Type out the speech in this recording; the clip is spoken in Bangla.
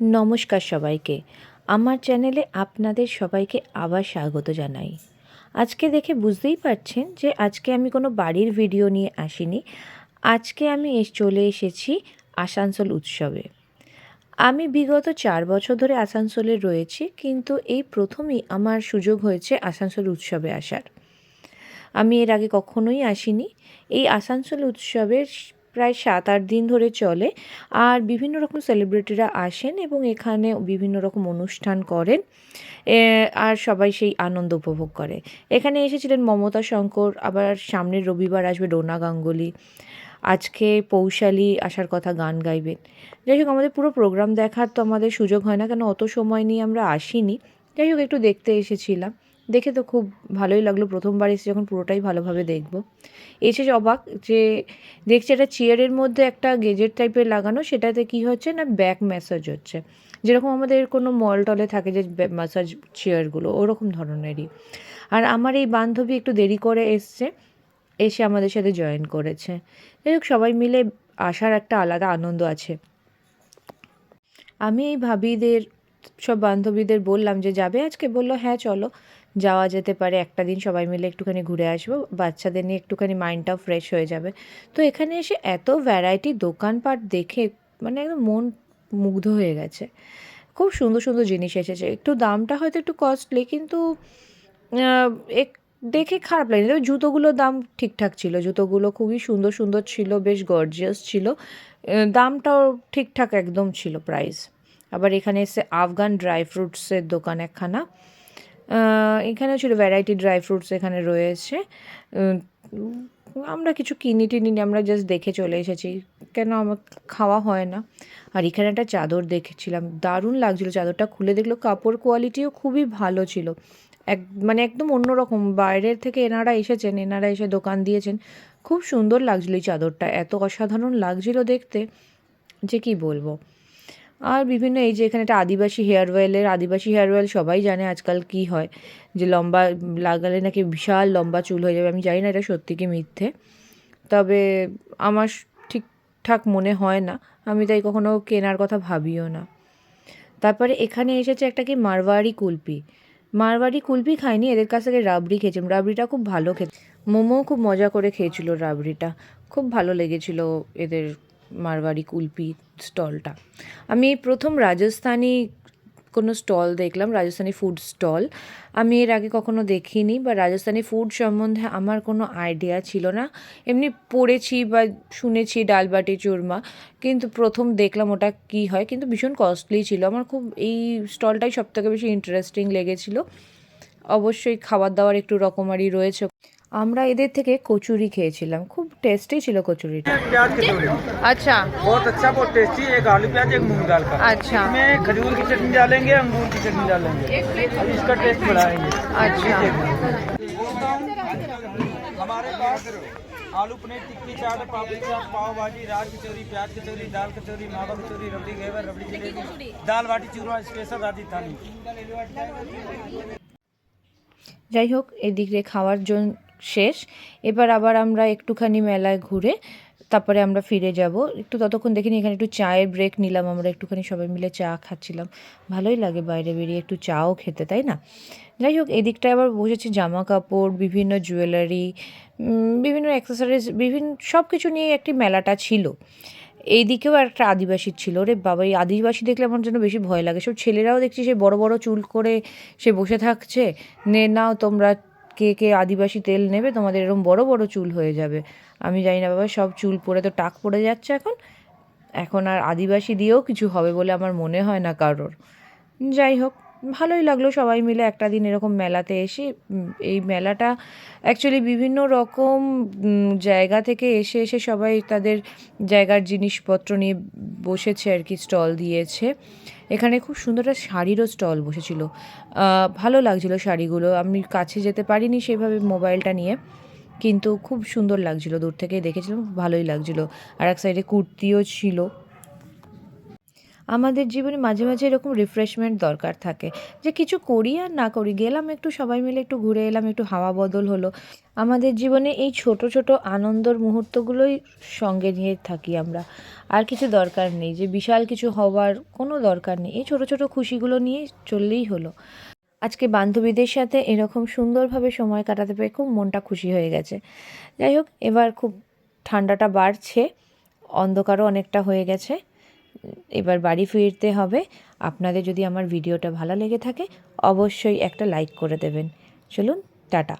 নমস্কার সবাইকে। আমার চ্যানেলে আপনাদের সবাইকে আবার স্বাগত জানাই। আজকে দেখে বুঝতেই পারছেন যে আজকে আমি কোনো বাড়ির ভিডিও নিয়ে আসিনি। আজকে আমি চলে এসেছি আসানসোল উৎসবে। আমি বিগত চার বছর ধরে আসানসোলে রয়েছি, কিন্তু এই প্রথমেই আমার সুযোগ হয়েছে আসানসোল উৎসবে আসার। আমি এর আগে কখনোই আসিনি। এই আসানসোল উৎসবের প্রায় সাত আট দিন ধরে চলে। আর বিভিন্ন রকম সেলিব্রিটিরা আসেন এবং এখানে বিভিন্ন রকম অনুষ্ঠান করেন। আর সবাই সেই আনন্দ উপভোগ করে। এখানে এসেছিলেন মমতা শঙ্কর, আবার সামনের রবিবার আসবে ডোনা গাঙ্গুলি। আজকে পৌশালী আসার কথা গান গাইবেন। যাই হোক, আমাদের পুরো প্রোগ্রাম দেখার তো আমাদের সুযোগ হয় না, কেন অত সময় নিয়ে আমরা আসিনি। যাই হোক, একটু দেখতে এসেছিলাম। দেখে তো খুব ভালোই লাগল প্রথমবার এসে যখন পুরোটাই ভালোভাবে দেখব। এসে অবাক যে দেখছি একটা চেয়ারের মধ্যে একটা গেজেট টাইপের লাগানো, সেটাতে কি হচ্ছে না ব্যাক ম্যাসাজ হচ্ছে। যেরকম আমাদের কোনো মল টলে থাকে যে ম্যাসাজ চেয়ারগুলো, ওরকম ধরনেরই। আর আমার এই বান্ধবী একটু দেরি করে এসছে, এসে আমাদের সাথে জয়েন করেছে। যাই হোক, সবাই মিলে আসার একটা আলাদা আনন্দ আছে। আমি এই ভাবিদের, সব বান্ধবীদের বললাম যে, যাবে আজকে? বলল হ্যাঁ চলো। যাওয়া যেতে পারে, একটা দিন সবাই মিলে একটুখানি ঘুরে আসব, বাচ্চাদের নিয়ে একটুখানি মাইন্ডটাও ফ্রেশ হয়ে যাবে। তো এখানে এসে এত ভ্যারাইটি দোকানপাট দেখে মানে একদম মন মুগ্ধ হয়ে গেছে। খুব সুন্দর সুন্দর জিনিস এসেছে। একটু দামটা হয়তো একটু কস্টলি কিন্তু এক, দেখে খারাপ লাগেনি। জুতোগুলোর দাম ঠিকঠাক ছিল। জুতোগুলো খুবই সুন্দর সুন্দর ছিল, বেশ গর্জিয়াস ছিল। দামটাও ঠিকঠাক একদম ছিল প্রাইস আবার এখানে এসে আফগান ড্রাই ফ্রুটসের দোকান একখানা। এখানেও ছিল ভ্যারাইটি ড্রাই ফ্রুটস এখানে রয়েছে। আমরা কিছু কিনি টিনি আমরা জাস্ট দেখে চলে এসেছি। কেন আমার খাওয়া হয় না? আর এখানে একটা চাদর দেখেছিলাম, দারুণ লাগছিল। চাদরটা খুলে দেখল কাপড় কোয়ালিটিও খুবই ভালো ছিল। এক মানে একদম অন্যরকম। বাইরের থেকে এনারা এসেছেন, এনারা এসে দোকান দিয়েছেন। খুব সুন্দর লাগছিল এই চাদরটা। এত অসাধারণ লাগছিল দেখতে। যে কি বলব? আর বিভিন্ন এই যে এখানে একটা আদিবাসী হেয়ার অয়েলের আদিবাসী হেয়ার অয়েল সবাই জানে আজকাল কি হয়। যে লম্বা লাগালে নাকি বিশাল লম্বা চুল হয়ে যাবে, আমি জানি না এটা সত্যি কি মিথ্যে। তবে আমার ঠিকঠাক মনে হয় না, আমি তাই কখনো কেনার কথা ভাবিও না। তারপরে এখানে এসেছে একটা কি মারওয়াড়ি কুলপি। মারওয়াড়ি কুলপি খাইনি, এদের কাছ থেকে রাবড়ি খেয়েছিলাম। রাবড়িটা খুব ভালো খেতে মোমোও খুব মজা করে খেয়েছিল রাবড়িটা। খুব ভালো লেগেছিল এদের মারওয়াড়ি কুলপি স্টলটা। আমি প্রথম রাজস্থানি কোনো স্টল দেখলাম, রাজস্থানি ফুড স্টল। আমি এর আগে কখনো দেখিনি, বা রাজস্থানি ফুড সম্বন্ধে আমার কোনো আইডিয়া ছিল না। এমনি পড়েছি বা শুনেছি ডালবাটি চুরমা, কিন্তু প্রথম দেখলাম ওটা কী হয়, কিন্তু ভীষণ কস্টলি ছিল। আমার খুব এই স্টলটাই সবথেকে বেশি ইন্টারেস্টিং লেগেছিল। অবশ্যই খাবার দাবার একটু রকমারি রয়েছে আমরা এদের থেকে কচুরি খেয়েছিলাম খুব টেস্টি ছিল কচুরিটা प्याज कचौड़ी আচ্ছা बहुत अच्छा बहुत टेस्टी एक आलू प्याज एक मूंग दाल का अच्छा इसमें खजूर की चटनी डालेंगे अंगूर की चटनी डालेंगे अब इसका टेस्ट बढ़ाएंगे अच्छा हमारे पास आलू पनीर टिक्की चाट पापड़ी चाट पाव भाजी राज कचौरी प्याज कचौरी दाल कचौरी मावा कचौरी रबड़ी घेवर रबड़ी जलेबी दाल बाटी चूरमा स्पेशल राजस्थानी যাই হোক এদিক দিয়ে খাওয়ার জন্য শেষ। এবার আবার আমরা একটুখানি মেলায় ঘুরে তারপরে আমরা ফিরে যাব। একটু ততক্ষণ দেখিনি, এখানে একটু চায়ের ব্রেক নিলাম, আমরা একটুখানি সবাই মিলে চা খাচ্ছিলাম। ভালোই লাগে বাইরে বেরিয়ে একটু চাও খেতে, তাই না? যাই হোক এদিকটায় আবার বসেছি জামা কাপড় বিভিন্ন জুয়েলারি বিভিন্ন অ্যাক্সেসরিজ বিভিন্ন সব কিছু নিয়ে একটি মেলাটা ছিল। এইদিকেও একটা আদিবাসী ছিল। রে বাবা, এই আদিবাসী দেখলে আমার জন্য বেশি ভয় লাগে। সব ছেলেরাও দেখছি সে বড় বড় চুল করে সে বসে থাকছে। নে, নাও তোমরা কে কে আদিবাসী তেল নেবে, তোমাদের এরকম বড় বড় চুল হয়ে যাবে। আমি জানি না বাবা, সব চুল পরে তো টাক পড়ে যাচ্ছে এখন। এখন আর আদিবাসী দিয়েও কিছু হবে বলে আমার মনে হয় না কারোর। যাই হোক ভালোই লাগল সবাই মিলে একটা দিন এরকম মেলাতে এসে এই মেলাটা অ্যাকচুয়ালি বিভিন্ন রকম জায়গা থেকে এসে এসে সবাই তাদের জায়গার জিনিসপত্র নিয়ে বসেছে আর কি, স্টল দিয়েছে। এখানে খুব সুন্দর একটা শাড়িরও স্টল বসেছিল। ভালো লাগছিল শাড়িগুলো। আমি কাছে যেতে পারিনি সেভাবে মোবাইলটা নিয়ে, কিন্তু খুব সুন্দর লাগছিল। দূর থেকে দেখেছিলাম ভালোই লাগছিল। আর এক সাইডে কুর্তিও ছিল। আমাদের জীবনে মাঝে মাঝে এরকম রিফ্রেশমেন্ট দরকার থাকে। যে কিছু করি আর না করি, গেলাম একটু সবাই মিলে একটু ঘুরে এলাম, একটু হাওয়া বদল হলো। আমাদের জীবনে এই ছোট ছোট আনন্দর মুহূর্তগুলোই সঙ্গে নিয়ে থাকি আমরা। আর কিছু দরকার নেই, যে বিশাল কিছু হওয়ার কোনো দরকার নেই। এই ছোট ছোট খুশিগুলো নিয়ে চললেই হলো। আজকে বান্ধবীদের সাথে এরকম সুন্দরভাবে সময় কাটাতে পেরে খুব মনটা খুশি হয়ে গেছে। যাই হোক, এবার খুব ঠান্ডাটা বাড়ছে, অন্ধকারও অনেকটা হয়ে গেছে। এবার বাড়ি ফিরতে হবে। আপনাদের যদি আমার ভিডিওটা ভালো লেগে থাকে, অবশ্যই একটা লাইক করে দেবেন। চলুন, টাটা।